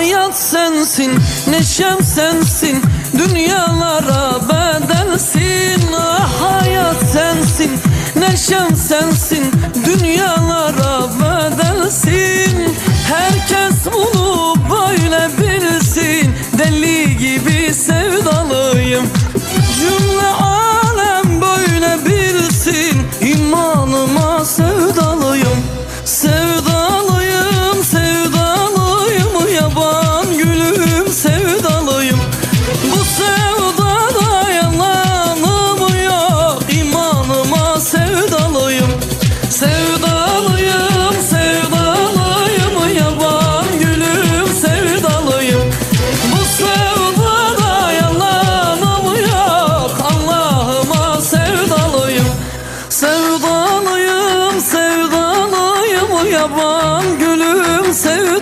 Hayat sensin, neşem sensin Dünyalara bedelsin. Ah, Hayat sensin, neşem sensin Dünyalara bedelsin. Herkes bunu böyle bilsin Deli gibi sevdalıyım. Cümle alem böyle bilsin İmanıma sevdalıyım yaban gülüm sevdim